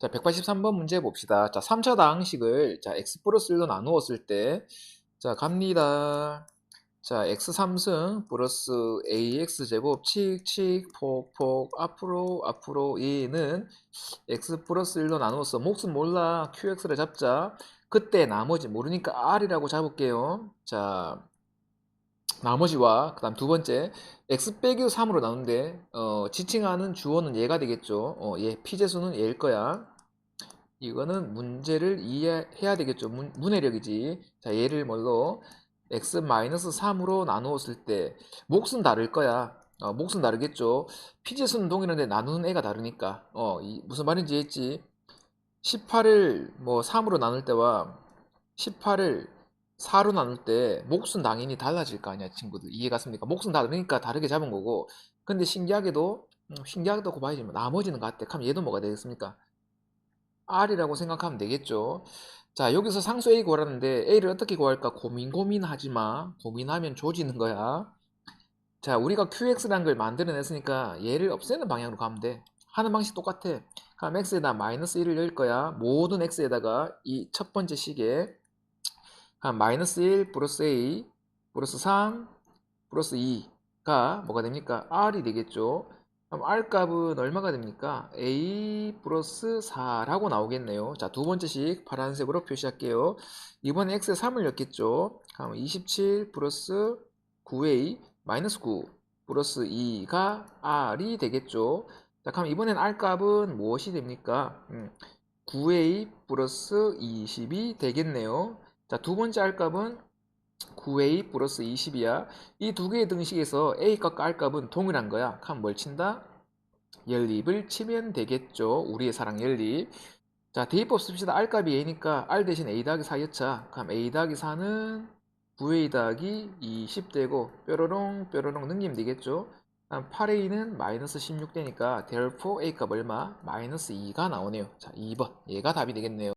자, 183번 문제 봅시다. 자, 3차 다항식을 자, x 플러스 1로 나누었을 때 자, 갑니다. 자, x 3승 플러스 ax 제곱 칙칙 폭폭 앞으로 앞으로 얘는 x 플러스 1로 나누어서 몫은 몰라 qx를 잡자. 그때 나머지 모르니까 r이라고 잡을게요. 자, 나머지와 그 다음 두 번째 x 빼기 3으로 나누는데 어, 지칭하는 주어는 얘가 되겠죠. 어, 얘 피제수는 얘일 거야. 이거는 문제를 이해해야 되겠죠. 문, 문해력이지. 자, 얘를 뭘로 x-3으로 나누었을 때 몫은 다를 거야. 어, 몫은 다르겠죠. 피제수는 동일한데 나누는 애가 다르니까. 어, 이, 무슨 말인지 했지. 18을 뭐 3으로 나눌 때와 18을 4로 나눌 때 몫은 당연히 달라질 거 아니야, 친구들. 이해갔습니까? 몫은 다르니까 다르게 잡은 거고. 근데 신기하게도 음, 신기하게도 그 봐야지 뭐 나머지는 같대. 그럼 얘도 뭐가 되겠습니까? R이라고 생각하면 되겠죠. 자, 여기서 상수 A 구하라는데 A를 어떻게 구할까 고민 고민하지 마. 고민하면 조지는 거야. 자, 우리가 QX라는 걸 만들어냈으니까 얘를 없애는 방향으로 가면 돼. 하는 방식 똑같아. 그럼 X에다 마이너스 1을 넣을 거야. 모든 X에다가 이 첫 번째 식에 그럼 마이너스 1 플러스 A 플러스 3 플러스 2가 뭐가 됩니까? R이 되겠죠. 그럼 R 값은 얼마가 됩니까? A 플러스 4라고 나오겠네요. 자, 두 번째 식 파란색으로 표시할게요. 이번에 X에 3을 넣겠죠. 그럼 27 플러스 9A 마이너스 9 플러스 2가 R이 되겠죠. 자, 그럼 이번엔 R 값은 무엇이 됩니까? 음, 9A 플러스 20이 되겠네요. 자, 두 번째 R 값은 9A 플러스 20이야. 이 두 개의 등식에서 A 값과 R 값은 동일한 거야. 그럼 뭘 친다? 연립을 치면 되겠죠. 우리의 사랑 연립. 자, 대입법 씁시다. R 값이 A니까 R 대신 A 더하기 4였자. 그럼 A 더하기 4는 9A 더하기 20 되고 뾰로롱 뾰로롱 능기면 되겠죠. 그럼 8A는 마이너스 16 되니까 therefore A 값 얼마? 마이너스 2가 나오네요. 자, 2번. 얘가 답이 되겠네요.